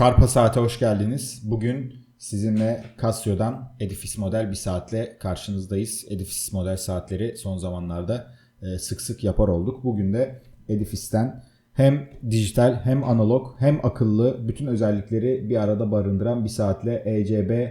Karpa Saat'e hoş geldiniz. Bugün sizinle Casio'dan Edifice model bir saatle karşınızdayız. Edifice model saatleri son zamanlarda e, sık sık yapar olduk. Bugün de Edifice'ten hem dijital hem analog hem akıllı bütün özellikleri bir arada barındıran bir saatle ECB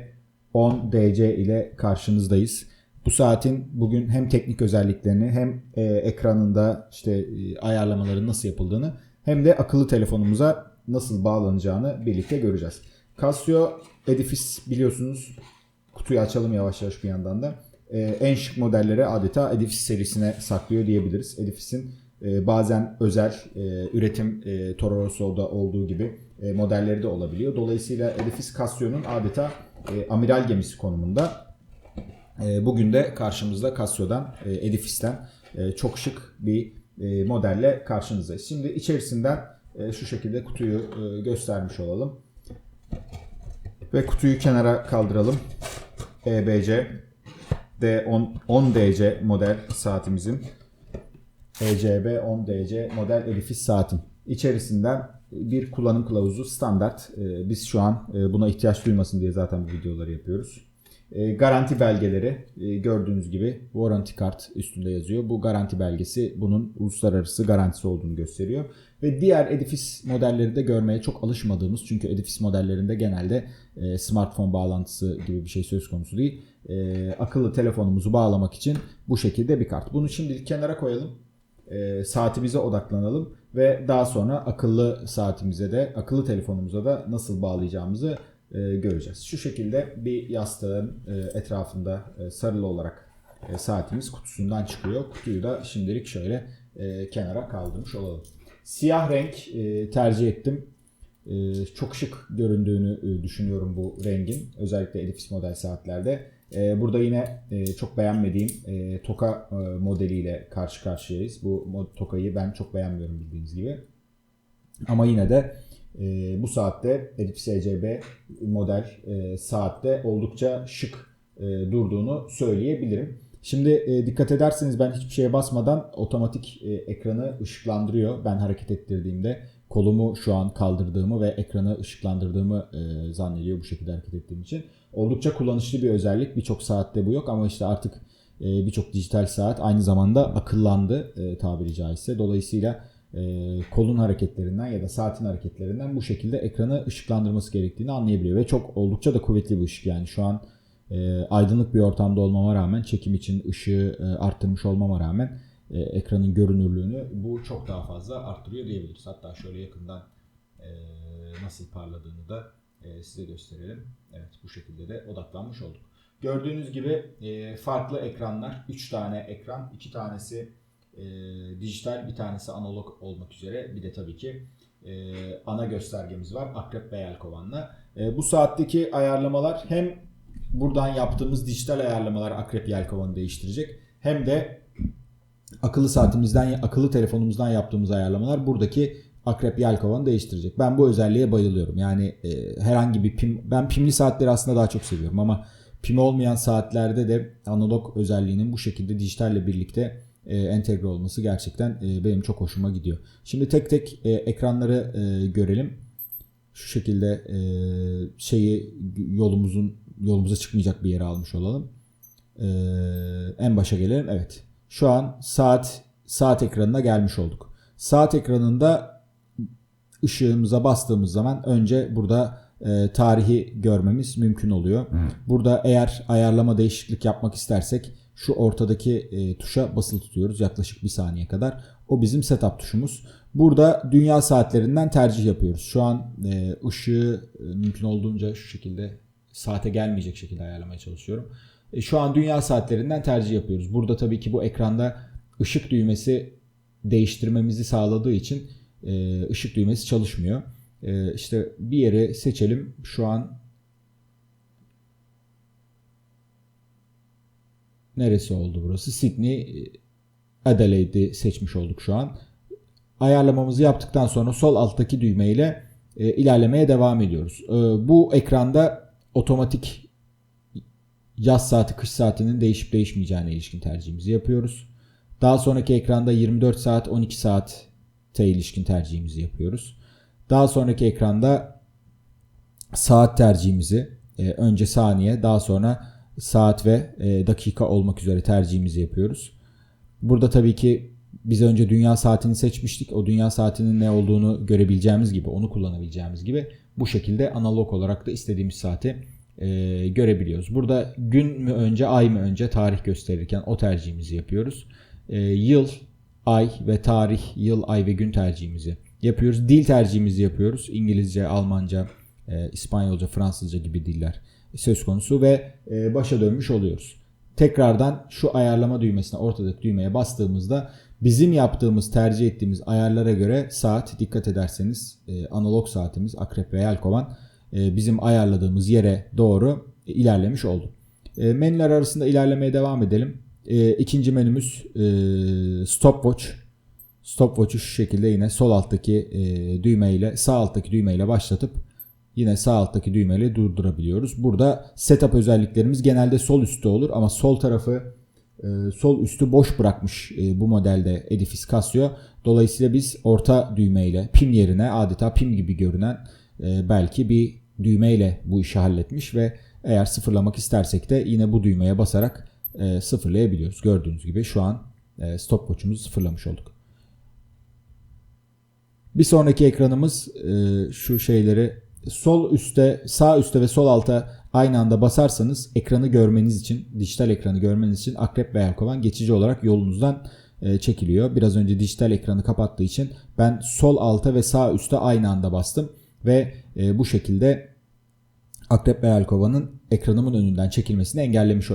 10 DC ile karşınızdayız. Bu saatin bugün hem teknik özelliklerini hem e, ekranında işte e, ayarlamaların nasıl yapıldığını hem de akıllı telefonumuza nasıl bağlanacağını birlikte göreceğiz. Casio Edifice biliyorsunuz kutuyu açalım yavaş yavaş bir yandan da. E, en şık modelleri adeta Edifice serisine saklıyor diyebiliriz. Edifice'in e, bazen özel e, üretim e, Toro Rosso'da olduğu gibi e, modelleri de olabiliyor. Dolayısıyla Edifice Casio'nun adeta e, amiral gemisi konumunda. E, bugün de karşımızda Casio'dan, e, Edifice'ten e, çok şık bir e, modelle karşınızdayız. Şimdi içerisinden e, şu şekilde kutuyu e, göstermiş olalım. Ve kutuyu kenara kaldıralım. EBC D10 10DC model saatimizin ECB 10DC model Edifice saatin. İçerisinden bir kullanım kılavuzu standart. E, Biz şu an buna ihtiyaç duymasın diye zaten bu videoları yapıyoruz. E, Garanti belgeleri e, gördüğünüz gibi warranty kart üstünde yazıyor. Bu garanti belgesi bunun uluslararası garantisi olduğunu gösteriyor. Ve diğer Edifice modelleri de görmeye çok alışmadığımız çünkü Edifice modellerinde genelde e, smartphone bağlantısı gibi bir şey söz konusu değil. E, akıllı telefonumuzu bağlamak için bu şekilde bir kart. Bunu şimdilik kenara koyalım. E, saatimize odaklanalım ve daha sonra akıllı saatimize de akıllı telefonumuza da nasıl bağlayacağımızı e, göreceğiz. Şu şekilde bir yastığın e, etrafında e, sarılı olarak e, saatimiz kutusundan çıkıyor. Kutuyu da şimdilik şöyle e, kenara kaldırmış olalım. Siyah renk e, tercih ettim. E, çok şık göründüğünü e, düşünüyorum bu rengin. Özellikle Edifice model saatlerde. E, burada yine e, çok beğenmediğim e, Toka e, modeliyle karşı karşıyayız. Bu Toka'yı ben çok beğenmiyorum bildiğiniz gibi. Ama yine de bu saatte Edifice ECB model e, saatte oldukça şık e, durduğunu söyleyebilirim. Şimdi e, dikkat ederseniz ben hiçbir şeye basmadan otomatik e, ekranı ışıklandırıyor. Ben hareket ettirdiğimde kolumu şu an kaldırdığımı ve ekranı ışıklandırdığımı e, zannediyor bu şekilde hareket ettiğim için. Oldukça kullanışlı bir özellik. Birçok saatte bu yok ama işte artık e, birçok dijital saat aynı zamanda akıllandı e, tabiri caizse. Dolayısıyla e, kolun hareketlerinden ya da saatin hareketlerinden bu şekilde ekranı ışıklandırması gerektiğini anlayabiliyor ve çok oldukça da kuvvetli bir ışık yani şu an e, aydınlık bir ortamda olmama rağmen çekim için ışığı e, arttırmış olmama rağmen e, ekranın görünürlüğünü bu çok daha fazla arttırıyor diyebiliriz. Hatta şöyle yakından e, nasıl parladığını da e, size gösterelim. Evet bu şekilde de odaklanmış olduk. Gördüğünüz gibi e, farklı ekranlar, 3 tane ekran, 2 tanesi e, dijital, bir tanesi analog olmak üzere. Bir de tabii ki e, ana göstergemiz var Akrep ve Yelkovan'la. E, bu saatteki ayarlamalar hem buradan yaptığımız dijital ayarlamalar Akrep Yelkovan'ı değiştirecek hem de akıllı saatimizden, akıllı telefonumuzdan yaptığımız ayarlamalar buradaki Akrep Yelkovan'ı değiştirecek. Ben bu özelliğe bayılıyorum. Yani e, herhangi bir pim, ben pimli saatleri aslında daha çok seviyorum ama pim olmayan saatlerde de analog özelliğinin bu şekilde dijitalle birlikte entegre olması gerçekten e, benim çok hoşuma gidiyor. Şimdi tek tek e, ekranları e, görelim. Şu şekilde e, şeyi yolumuzun yolumuza çıkmayacak bir yere almış olalım. E, en başa gelelim. Evet. Şu an saat saat ekranına gelmiş olduk. Saat ekranında ışığımıza bastığımız zaman önce burada e, tarihi görmemiz mümkün oluyor. Burada eğer ayarlama değişiklik yapmak istersek şu ortadaki e, tuşa basılı tutuyoruz yaklaşık bir saniye kadar. O bizim setup tuşumuz. Burada dünya saatlerinden tercih yapıyoruz. Şu an e, ışığı e, mümkün olduğunca şu şekilde saate gelmeyecek şekilde ayarlamaya çalışıyorum. E, şu an dünya saatlerinden tercih yapıyoruz. Burada tabii ki bu ekranda ışık düğmesi değiştirmemizi sağladığı için e, ışık düğmesi çalışmıyor. E, işte bir yeri seçelim. Şu an neresi oldu burası? Sydney, Adelaide'i seçmiş olduk şu an. Ayarlamamızı yaptıktan sonra sol alttaki düğmeyle e, ilerlemeye devam ediyoruz. E, bu ekranda otomatik yaz saati kış saatinin değişip değişmeyeceğine ilişkin tercihimizi yapıyoruz. Daha sonraki ekranda 24 saat 12 saate ilişkin tercihimizi yapıyoruz. Daha sonraki ekranda saat tercihimizi e, önce saniye daha sonra saat ve e, dakika olmak üzere tercihimizi yapıyoruz. Burada tabii ki biz önce dünya saatini seçmiştik. O dünya saatinin ne olduğunu görebileceğimiz gibi, onu kullanabileceğimiz gibi bu şekilde analog olarak da istediğimiz saati e, görebiliyoruz. Burada gün mü önce, ay mı önce tarih gösterirken o tercihimizi yapıyoruz. E, yıl, ay ve tarih, yıl, ay ve gün tercihimizi yapıyoruz. Dil tercihimizi yapıyoruz. İngilizce, Almanca, e, İspanyolca, Fransızca gibi diller söz konusu ve e, başa dönmüş oluyoruz. Tekrardan şu ayarlama düğmesine, ortadaki düğmeye bastığımızda bizim yaptığımız, tercih ettiğimiz ayarlara göre saat dikkat ederseniz e, analog saatimiz Akrep ve Yelkovan e, bizim ayarladığımız yere doğru ilerlemiş oldu. Menüler arasında ilerlemeye devam edelim. İkinci menümüz Stopwatch. Stopwatch'u şu şekilde yine sol alttaki e, düğme ile sağ alttaki düğme ile başlatıp yine sağ alttaki düğmeyle durdurabiliyoruz. Burada setup özelliklerimiz genelde sol üstte olur ama sol tarafı e, sol üstü boş bırakmış e, bu modelde Edifice Casio. Dolayısıyla biz orta düğmeyle pim yerine adeta pim gibi görünen e, belki bir düğmeyle bu işi halletmiş ve eğer sıfırlamak istersek de yine bu düğmeye basarak sıfırlayabiliyoruz. Gördüğünüz gibi şu an stopwatch'umuzu sıfırlamış olduk. Bir sonraki ekranımız şu şeyleri sol üstte, sağ üstte ve sol alta aynı anda basarsanız ekranı görmeniz için, dijital ekranı görmeniz için Akrep ve Yelkovan geçici olarak yolunuzdan e, çekiliyor. Biraz önce dijital ekranı kapattığı için ben sol alta ve sağ üstte aynı anda bastım ve e, bu şekilde Akrep ve Yelkova'nın ekranımın önünden çekilmesini engellemiş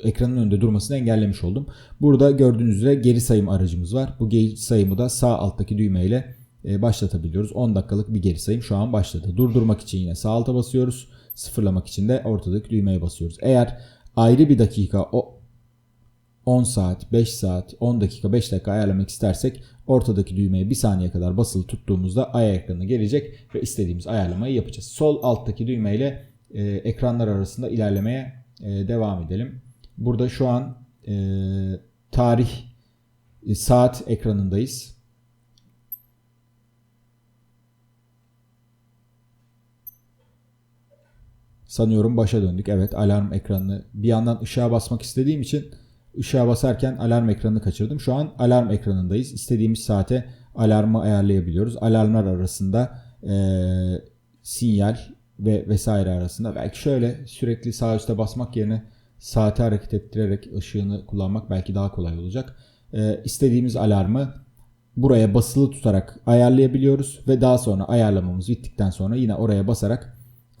ekranın önünde durmasını engellemiş oldum. Burada gördüğünüz üzere geri sayım aracımız var. Bu geri sayımı da sağ alttaki düğmeyle e, başlatabiliyoruz. 10 dakikalık bir geri sayım şu an başladı. Durdurmak için yine sağ alta basıyoruz. Sıfırlamak için de ortadaki düğmeye basıyoruz. Eğer ayrı bir dakika o 10 saat, 5 saat, 10 dakika, 5 dakika ayarlamak istersek ortadaki düğmeye bir saniye kadar basılı tuttuğumuzda ay ekranı gelecek ve istediğimiz ayarlamayı yapacağız. Sol alttaki düğmeyle e, ekranlar arasında ilerlemeye e, devam edelim. Burada şu an e, tarih e, saat ekranındayız. Sanıyorum başa döndük. Evet alarm ekranını bir yandan ışığa basmak istediğim için ışığa basarken alarm ekranını kaçırdım. Şu an alarm ekranındayız. İstediğimiz saate alarmı ayarlayabiliyoruz. Alarmlar arasında e, sinyal ve vesaire arasında belki şöyle sürekli sağ üstte basmak yerine saati hareket ettirerek ışığını kullanmak belki daha kolay olacak. E, istediğimiz alarmı buraya basılı tutarak ayarlayabiliyoruz ve daha sonra ayarlamamız bittikten sonra yine oraya basarak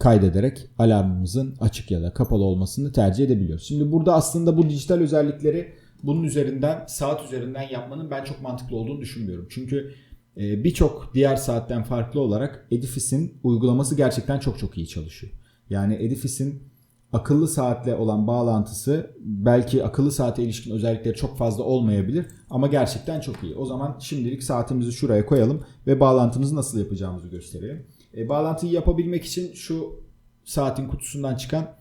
kaydederek alarmımızın açık ya da kapalı olmasını tercih edebiliyoruz. Şimdi burada aslında bu dijital özellikleri bunun üzerinden saat üzerinden yapmanın ben çok mantıklı olduğunu düşünmüyorum. Çünkü e, birçok diğer saatten farklı olarak Edifice'in uygulaması gerçekten çok çok iyi çalışıyor. Yani Edifice'in akıllı saatle olan bağlantısı belki akıllı saate ilişkin özellikleri çok fazla olmayabilir ama gerçekten çok iyi. O zaman şimdilik saatimizi şuraya koyalım ve bağlantımızı nasıl yapacağımızı gösterelim. E, bağlantıyı yapabilmek için şu saatin kutusundan çıkan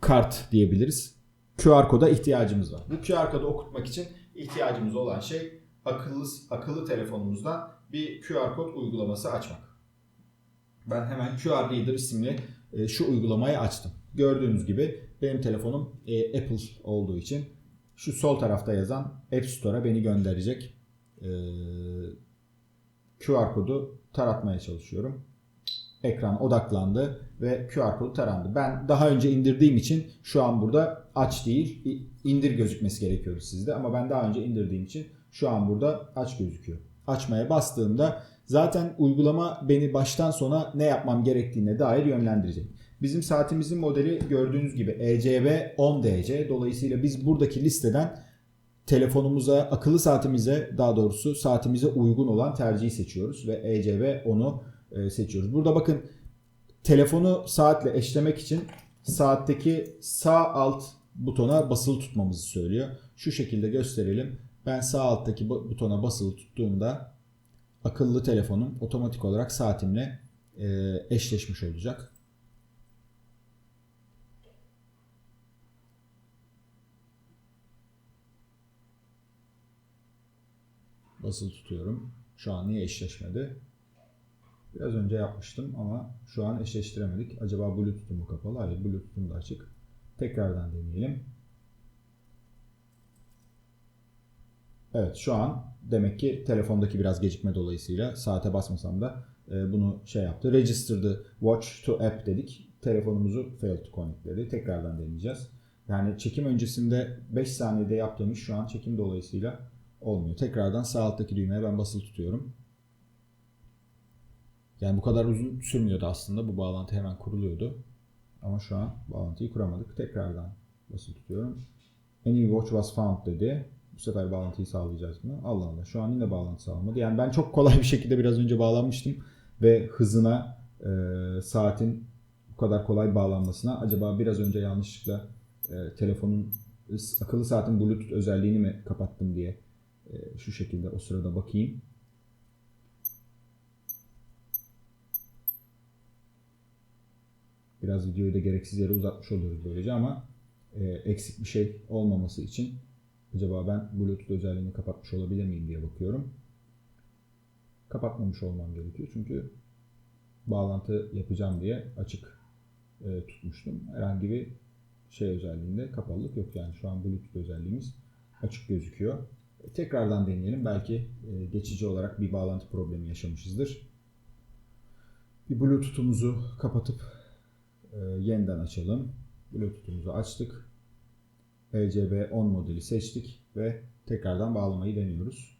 kart diyebiliriz. QR koda ihtiyacımız var. Bu QR kodu okutmak için ihtiyacımız olan şey akıllı akıllı telefonumuzdan bir QR kod uygulaması açmak. Ben hemen QR Reader isimli e, şu uygulamayı açtım. Gördüğünüz gibi benim telefonum e, Apple olduğu için şu sol tarafta yazan App Store'a beni gönderecek e, QR kodu taratmaya çalışıyorum ekran odaklandı ve QR kodu tarandı. Ben daha önce indirdiğim için şu an burada aç değil indir gözükmesi gerekiyordu sizde ama ben daha önce indirdiğim için şu an burada aç gözüküyor. Açmaya bastığımda zaten uygulama beni baştan sona ne yapmam gerektiğine dair yönlendirecek. Bizim saatimizin modeli gördüğünüz gibi ECB 10DC. Dolayısıyla biz buradaki listeden telefonumuza, akıllı saatimize daha doğrusu saatimize uygun olan tercihi seçiyoruz ve ECB 10'u e, seçiyoruz. Burada bakın telefonu saatle eşlemek için saatteki sağ alt butona basılı tutmamızı söylüyor. Şu şekilde gösterelim. Ben sağ alttaki butona basılı tuttuğumda akıllı telefonum otomatik olarak saatimle e, eşleşmiş olacak. Basılı tutuyorum. Şu an niye eşleşmedi? Biraz önce yapmıştım ama şu an eşleştiremedik. Acaba Bluetooth'um mu kapalı? Hayır Bluetooth'um da açık. Tekrardan deneyelim. Evet şu an demek ki telefondaki biraz gecikme dolayısıyla saate basmasam da e, bunu şey yaptı. Register watch to app dedik. Telefonumuzu failed to connect dedi. Tekrardan deneyeceğiz. Yani çekim öncesinde 5 saniyede yaptığımız şu an çekim dolayısıyla olmuyor. Tekrardan sağ alttaki düğmeye ben basılı tutuyorum. Yani bu kadar uzun sürmüyordu aslında. Bu bağlantı hemen kuruluyordu. Ama şu an bağlantıyı kuramadık. Tekrardan basılı tutuyorum. Any watch was found dedi. Bu sefer bağlantıyı sağlayacağız mı? Allah Allah. Şu an yine bağlantı sağlamadı. Yani ben çok kolay bir şekilde biraz önce bağlanmıştım. Ve hızına e, saatin bu kadar kolay bağlanmasına acaba biraz önce yanlışlıkla e, telefonun akıllı saatin bluetooth özelliğini mi kapattım diye e, şu şekilde o sırada bakayım. Biraz videoyu da gereksiz yere uzatmış oluyoruz böylece ama e, eksik bir şey olmaması için acaba ben Bluetooth özelliğini kapatmış olabilir miyim diye bakıyorum. Kapatmamış olmam gerekiyor çünkü bağlantı yapacağım diye açık e, tutmuştum. Herhangi bir şey özelliğinde kapalılık yok yani şu an Bluetooth özelliğimiz açık gözüküyor. E, tekrardan deneyelim. Belki e, geçici olarak bir bağlantı problemi yaşamışızdır. Bir Bluetooth'umuzu kapatıp e, yeniden açalım. Bluetooth'umuzu açtık. RGB 10 modeli seçtik ve tekrardan bağlamayı deniyoruz.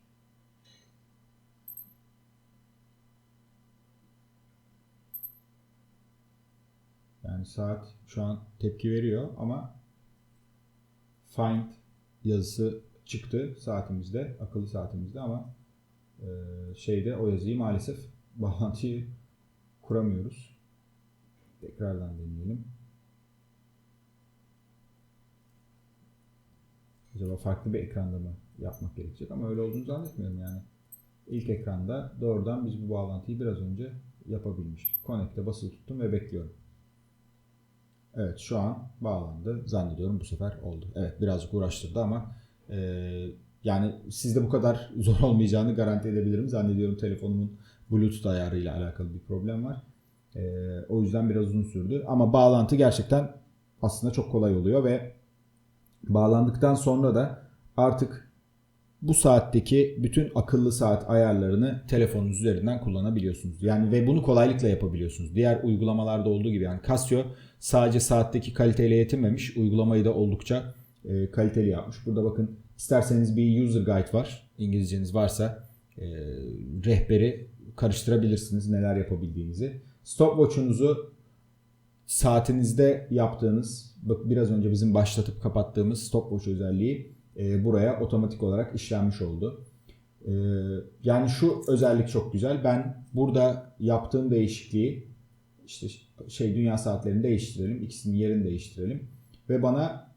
Yani saat şu an tepki veriyor ama find yazısı çıktı saatimizde, akıllı saatimizde ama e, şeyde o yazıyı maalesef bağlantıyı kuramıyoruz. Tekrardan deneyelim. Acaba farklı bir ekranda mı yapmak gerekecek ama öyle olduğunu zannetmiyorum yani. İlk ekranda doğrudan biz bu bağlantıyı biraz önce yapabilmiştik. Connect'e basılı tuttum ve bekliyorum. Evet şu an bağlandı. Zannediyorum bu sefer oldu. Evet birazcık uğraştırdı ama e, yani sizde bu kadar zor olmayacağını garanti edebilirim. Zannediyorum telefonumun Bluetooth ayarıyla alakalı bir problem var. E, o yüzden biraz uzun sürdü. Ama bağlantı gerçekten aslında çok kolay oluyor ve bağlandıktan sonra da artık bu saatteki bütün akıllı saat ayarlarını telefonunuz üzerinden kullanabiliyorsunuz. Yani ve bunu kolaylıkla yapabiliyorsunuz. Diğer uygulamalarda olduğu gibi yani Casio sadece saatteki kaliteyle yetinmemiş. Uygulamayı da oldukça e, kaliteli yapmış. Burada bakın isterseniz bir user guide var. İngilizceniz varsa e, rehberi karıştırabilirsiniz neler yapabildiğinizi. Stopwatch'unuzu saatinizde yaptığınız bak biraz önce bizim başlatıp kapattığımız stopwatch özelliği e, buraya otomatik olarak işlenmiş oldu. E, yani şu özellik çok güzel. Ben burada yaptığım değişikliği işte şey dünya saatlerini değiştirelim. ikisinin yerini değiştirelim. Ve bana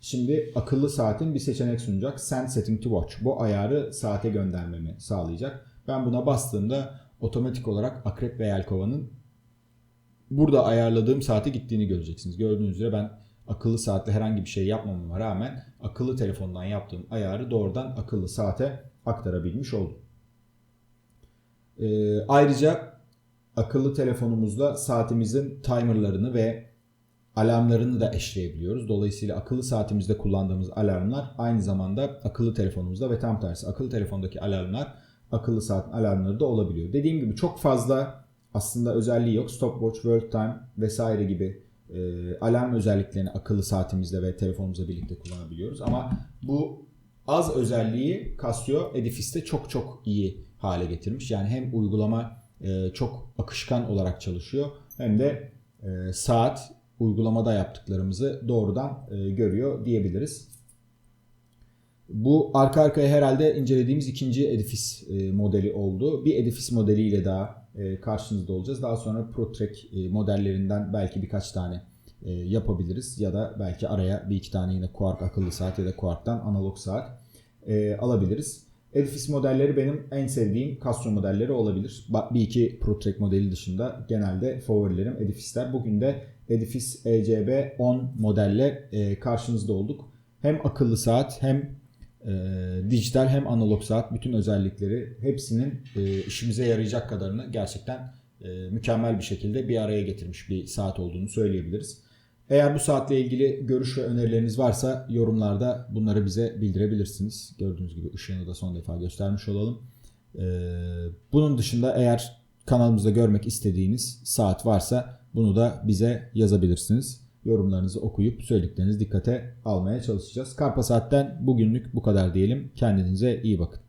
şimdi akıllı saatin bir seçenek sunacak. Send setting to watch. Bu ayarı saate göndermemi sağlayacak. Ben buna bastığımda otomatik olarak akrep ve yelkovanın burada ayarladığım saate gittiğini göreceksiniz. Gördüğünüz üzere ben akıllı saatle herhangi bir şey yapmamama rağmen akıllı telefondan yaptığım ayarı doğrudan akıllı saate aktarabilmiş oldum. Ee, ayrıca akıllı telefonumuzla saatimizin timerlarını ve alarmlarını da eşleyebiliyoruz. Dolayısıyla akıllı saatimizde kullandığımız alarmlar aynı zamanda akıllı telefonumuzda ve tam tersi akıllı telefondaki alarmlar akıllı saat alarmları da olabiliyor. Dediğim gibi çok fazla aslında özelliği yok. Stopwatch, world time vesaire gibi e, alarm özelliklerini akıllı saatimizle ve telefonumuzla birlikte kullanabiliyoruz. Ama bu az özelliği Casio Edifice'te çok çok iyi hale getirmiş. Yani hem uygulama e, çok akışkan olarak çalışıyor hem de e, saat uygulamada yaptıklarımızı doğrudan e, görüyor diyebiliriz. Bu arka arkaya herhalde incelediğimiz ikinci Edifice e, modeli oldu. Bir Edifice modeliyle daha karşınızda olacağız. Daha sonra ProTrack e, modellerinden belki birkaç tane e, yapabiliriz. Ya da belki araya bir iki tane yine Quark akıllı saat ya da Quark'tan analog saat e, alabiliriz. Edifice modelleri benim en sevdiğim Casio modelleri olabilir. Bir iki ProTrack modeli dışında genelde favorilerim Edifice'ler. Bugün de Edifice ECB 10 modelle e, karşınızda olduk. Hem akıllı saat hem e, dijital hem analog saat bütün özellikleri hepsinin e, işimize yarayacak kadarını gerçekten e, mükemmel bir şekilde bir araya getirmiş bir saat olduğunu söyleyebiliriz. Eğer bu saatle ilgili görüş ve önerileriniz varsa yorumlarda bunları bize bildirebilirsiniz. Gördüğünüz gibi ışığını da son defa göstermiş olalım. Ee, bunun dışında eğer kanalımızda görmek istediğiniz saat varsa bunu da bize yazabilirsiniz. Yorumlarınızı okuyup söylediklerinizi dikkate almaya çalışacağız. Karpa Saat'ten bugünlük bu kadar diyelim. Kendinize iyi bakın.